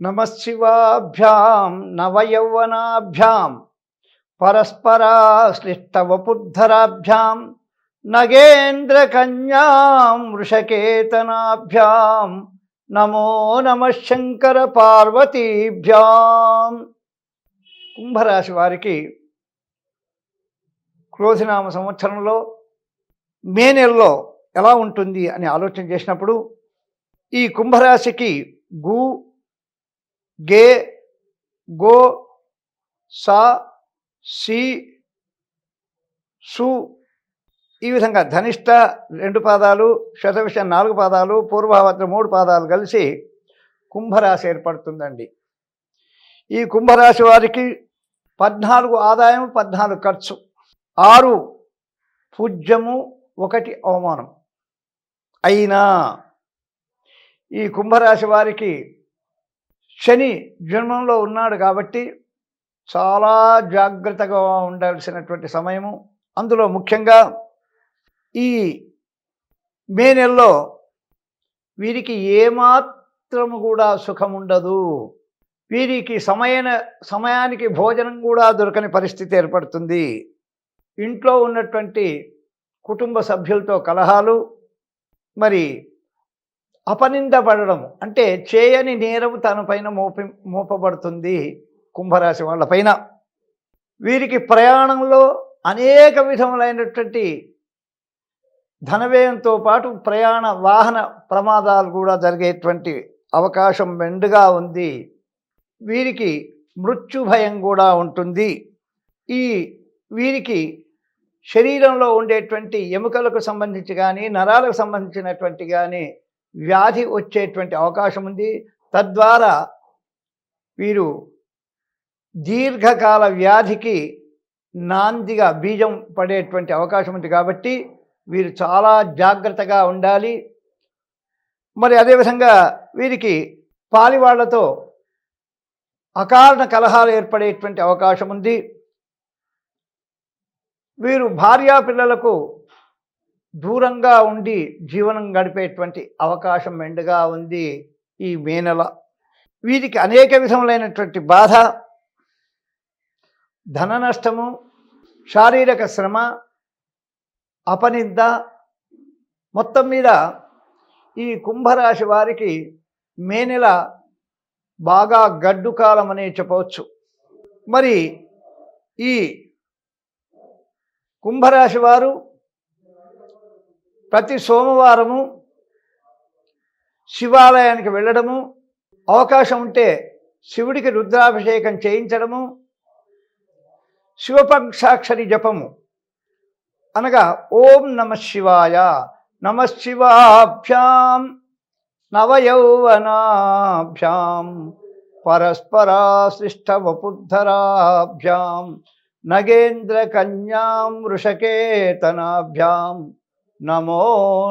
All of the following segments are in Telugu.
నమశివాభ్యాం నవయౌవనాభ్యాం పరస్పరాశ్లిష్టవపుద్ధరాభ్యాం నగేంద్రకన్యాం వృషకేతనాభ్యాం నమో నమ శంకర పార్వతీభ్యాం కుంభరాశి వారికి క్రోధినామ సంవత్సరంలో మే నెలలో ఎలా ఉంటుంది అని ఆలోచన చేసినప్పుడు ఈ కుంభరాశికి గు గే గో సా సి సు. ఈ విధంగా ధనిష్ట రెండు పాదాలు శతవిషం నాలుగు పాదాలు పూర్వభావత్ర మూడు పాదాలు కలిసి కుంభరాశి ఏర్పడుతుందండి. ఈ కుంభరాశి వారికి పద్నాలుగు ఆదాయం పద్నాలుగు ఖర్చు. ఆరు పూజ్యము ఒకటి అవమానం. అయినా ఈ కుంభరాశి వారికి శని జన్మంలో ఉన్నాడు కాబట్టి చాలా జాగ్రత్తగా ఉండాల్సినటువంటి సమయము. అందులో ముఖ్యంగా ఈ మే నెలలో వీరికి ఏమాత్రము కూడా సుఖం ఉండదు వీరికి సమయన సమయానికి భోజనం కూడా దొరకని పరిస్థితి ఏర్పడుతుంది. ఇంట్లో ఉన్నటువంటి కుటుంబ సభ్యులతో కలహాలు మరి అపనిందపడడం అంటే చేయని నేరం తన పైన మోపి మోపబడుతుంది కుంభరాశి వాళ్ళపైన వీరికి ప్రయాణంలో అనేక విధములైనటువంటి ధనవ్యయంతో పాటు ప్రయాణ వాహన ప్రమాదాలు కూడా జరిగేటువంటి అవకాశం మెండుగా ఉంది. వీరికి మృత్యు భయం కూడా ఉంటుంది. ఈ వీరికి శరీరంలో ఉండేటువంటి ఎముకలకు సంబంధించి కానీ నరాలకు సంబంధించినటువంటి కానీ వ్యాధి వచ్చేటువంటి అవకాశం ఉంది. తద్వారా వీరు దీర్ఘకాల వ్యాధికి నాందిగా బీజం పడేటువంటి అవకాశం ఉంది కాబట్టి వీరు చాలా జాగ్రత్తగా ఉండాలి. మరి అదేవిధంగా వీరికి పాలివాళ్ళతో అకారణ కలహాలు ఏర్పడేటువంటి అవకాశం ఉంది. వీరు భార్యా పిల్లలకు దూరంగా ఉండి జీవనం గడిపేటువంటి అవకాశం మెండుగా ఉంది ఈ మే నెల వీరికి అనేక విధములైనటువంటి బాధ ధన నష్టము శారీరక శ్రమ అపనింద. మొత్తం మీద ఈ కుంభరాశి వారికి మే నెల బాగా గడ్డు కాలం అనే చెప్పవచ్చు. మరి ఈ కుంభరాశి వారు ప్రతి సోమవారము శివాలయానికి వెళ్ళడము అవకాశం ఉంటే శివుడికి రుద్రాభిషేకం చేయించడము శివపక్షాక్షరి జపము. అనగా ఓం నమ శివాయ నమ శివాభ్యాం నవయౌవనాభ్యాం పరస్పరాశ్లిష్టవపుద్ధరాభ్యాం నగేంద్రకన్యాం వృషకేతనాభ్యాం నమో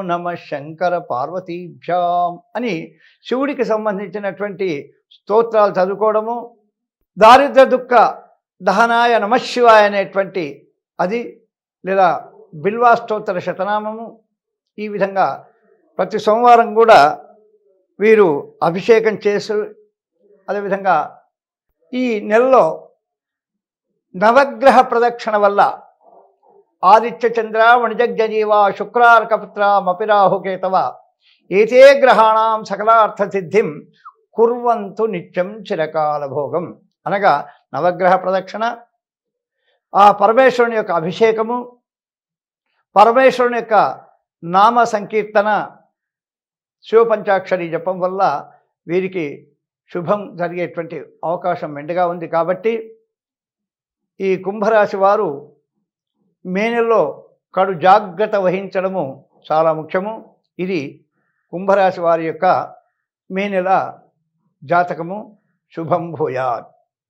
నమ శంకర పార్వతీభ్యాం అని శివుడికి సంబంధించినటువంటి స్తోత్రాలు చదువుకోవడము దారిద్ర దుఃఖ దహనాయ నమశివాయ అనేటువంటి అది లేదా బిల్వాష్టోత్తర శతనామము. ఈ విధంగా ప్రతి సోమవారం కూడా వీరు అభిషేకం చేసి అదేవిధంగా ఈ నెలలో నవగ్రహ ప్రదక్షిణ వల్ల ఆదిత్యచంద్ర వణిజగ్జీవ శుక్రార్కపుత్ర మపిరాహుకేతవ ఏతే గ్రహాణం సకలార్థసిద్ధిం కుర్వంతు నిత్యం చిరకాల భోగం అనగా నవగ్రహ ప్రదక్షిణ ఆ పరమేశ్వరుని యొక్క అభిషేకము పరమేశ్వరుని యొక్క నామ సంకీర్తన శివపంచాక్షరి జపం వల్ల వీరికి శుభం జరిగేటువంటి అవకాశం మెండుగా ఉంది కాబట్టి ఈ కుంభరాశి వారు మే నెలలో కడు జాగ్రత్త వహించడము చాలా ముఖ్యము. ఇది కుంభరాశి వారి యొక్క మే నెల జాతకము. శుభం భూయాత్.